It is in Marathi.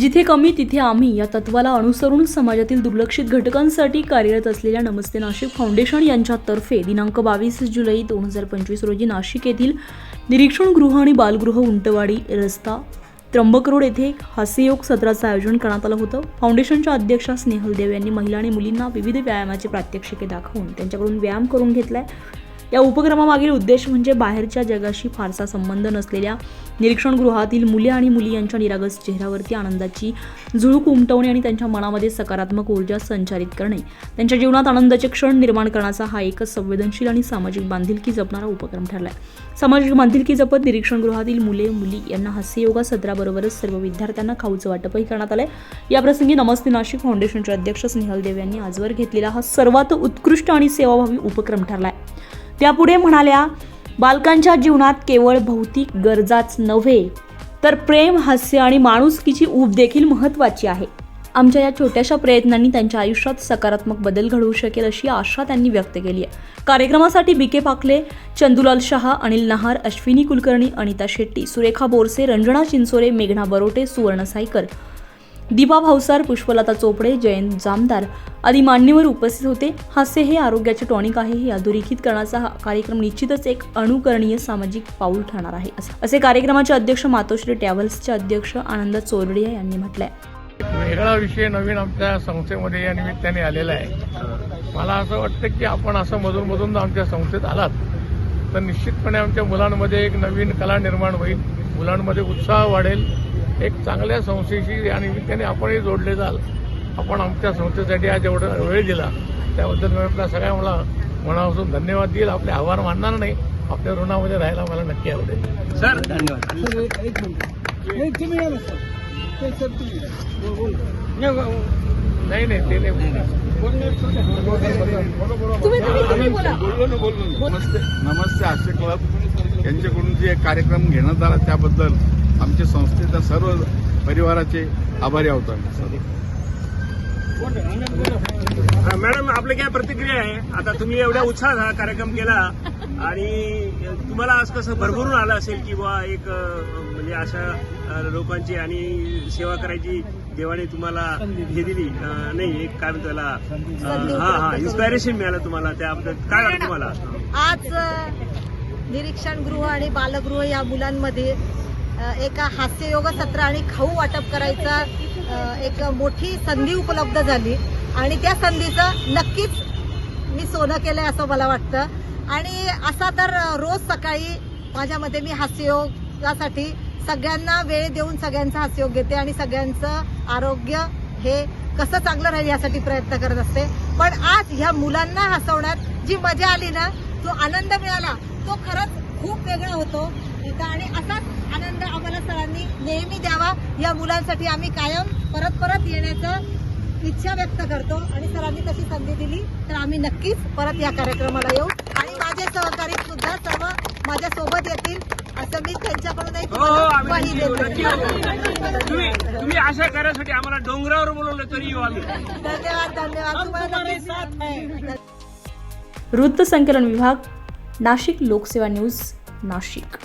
जिथे कमी तिथे आम्ही या तत्वाला अनुसरून समाजातील दुर्लक्षित घटकांसाठी कार्यरत असलेल्या नमस्ते नाशिक फाउंडेशन यांच्यातर्फे दिनांक बावीस जुलै दोन हजार पंचवीस रोजी नाशिक येथील निरीक्षण गृह आणि बालगृह उंटवाडी रस्ता त्र्यंबक रोड येथे एक हास्ययोग सत्राचं आयोजन करण्यात आलं होतं. फाउंडेशनच्या अध्यक्षा स्नेहल देव यांनी महिला आणि मुलींना विविध व्यायामाचे प्रात्यक्षिके दाखवून त्यांच्याकडून व्यायाम करून घेतलाय. या उपक्रमामागील उद्देश म्हणजे बाहेरच्या जगाशी फारसा संबंध नसलेल्या निरीक्षण गृहातील मुले आणि मुली यांच्या निरागस चेहऱ्यावरती आनंदाची झुळूक उमटवणे आणि त्यांच्या मनामध्ये सकारात्मक ऊर्जा संचारित करणे. त्यांच्या जीवनात आनंदाचे क्षण निर्माण करण्याचा हा एकच संवेदनशील आणि सामाजिक बांधिलकी जपणारा उपक्रम ठरला आहे सामाजिक बांधिलकी जपत निरीक्षण गृहातील मुले मुली यांना हास्ययोगा सत्राबरोबरच सर्व विद्यार्थ्यांना खाऊचं वाटपही करण्यात आलंय. याप्रसंगी नमस्ते नाशिक फाउंडेशनचे अध्यक्ष स्नेहल देव यांनी आजवर घेतलेला हा सर्वात उत्कृष्ट आणि सेवाभावी उपक्रम ठरला आहे त्या त्यापुढे म्हणाल्या बालकांच्या जीवनात केवळ भौतिक गरजाच नव्हे तर प्रेम हास्य आणि माणुसकीची ऊब देखील महत्त्वाची आहे. आमच्या या छोट्याशा प्रयत्नांनी त्यांच्या आयुष्यात सकारात्मक बदल घडवू शकेल अशी आशा त्यांनी व्यक्त केली आहे. कार्यक्रमासाठी बी के पाकले चंदुलाल शहा अनिल नहार अश्विनी कुलकर्णी अनिता शेट्टी सुरेखा बोरसे रंजना चिंचोरे मेघना बरोटे सुवर्ण सायकर दीपा भावसार पुष्पलता चोपडे जयंत जामदार आदी मान्यवर उपस्थित होते. हास्य हे आरोग्याचे टॉनिक आहे. हे अधोरेखित करण्याचा हा कार्यक्रम निश्चितच एक अनुकरणीय सामाजिक पाऊल ठरणार आहे. असे कार्यक्रमाचे अध्यक्ष मातोश्री ट्रॅव्हल्सचे अध्यक्ष आनंद चोरडिया यांनी म्हटलंय. वेगळा विषय नवीन आमच्या संस्थेमध्ये या निमित्ताने आलेला आहे. मला असं वाटतं की आपण असं मधून मधून आमच्या संस्थेत आलात तर निश्चितपणे आमच्या मुलांमध्ये एक नवीन कला निर्माण होईल. मुलांमध्ये उत्साह वाढेल. एक चांगल्या संस्थेशी या निमित्ताने आपणही जोडले जाल. आपण आमच्या संस्थेसाठी आज एवढा वेळ दिला. त्याबद्दल मी आपल्या सगळ्या मला मनापासून धन्यवाद देईल. आपले आभार मानणार नाही. आपल्या ऋणामध्ये राहायला मला नक्की आवडेल. सर धन्यवाद. नाही नाही ते नाही नमस्ते नमस्ते हास्य क्लब. यांच्याकडून जे कार्यक्रम घेण्यात आला त्याबद्दल आमच्या संस्थेच्या सर्व परिवाराचे आभारी आहोत आम्ही. मॅडम आपली काय प्रतिक्रिया आहे? आता तुम्ही एवढ्या उत्साहात हा कार्यक्रम केला आणि तुम्हाला आज कसं भरभरून आलं असेल की बुवा एक म्हणजे अशा लोकांची आणि सेवा करायची देवाने तुम्हाला हे दिली. नाही एक काय म्हणतो त्याला हा हा इन्स्पायरेशन मिळालं तुम्हाला त्याबद्दल. काय वाटतं तुम्हाला? आज निरीक्षण गृह आणि बालगृह या मुलांमध्ये एका हास्ययोग सत्र आणि खाऊ वाटप करायचा एक मोठी संधी उपलब्ध झाली. आणि त्या संधीचं नक्कीच मी सोनं केलंय असं मला वाटतं. आणि असा तर रोज सकाळी माझ्या मते मी हास्ययोगासाठी सगळ्यांना वेळ देऊन सगळ्यांचा हास्ययोग घेते आणि सगळ्यांचं आरोग्य हे कसं चांगलं राहील यासाठी प्रयत्न करत असते. पण आज ह्या मुलांना हसवण्यात जी मजा आली ना जो आनंद मिळाला तो खरंच खूप वेगळा होतो. एकदा आणि असाच आनंद आम्हाला सरांनी नेहमी द्यावा. या मुलांसाठी आम्ही कायम परत परत येण्याचं इच्छा व्यक्त करतो आणि सरांनी तशी संधी दिली तर आम्ही नक्कीच परत या कार्यक्रमाला येऊ. आणि माझे सहकारी सुद्धा सर्व माझ्या सोबत येतील असं मी त्यांच्याकडूनही हो हो तुम्ही तुम्ही अशा कार्यासाठी आम्हाला डोंगरावर बोलवलं तरी येऊ आम्ही. धन्यवाद धन्यवाद. वृत्त संकलन विभाग नाशिक लोकसेवा न्यूज नाशिक.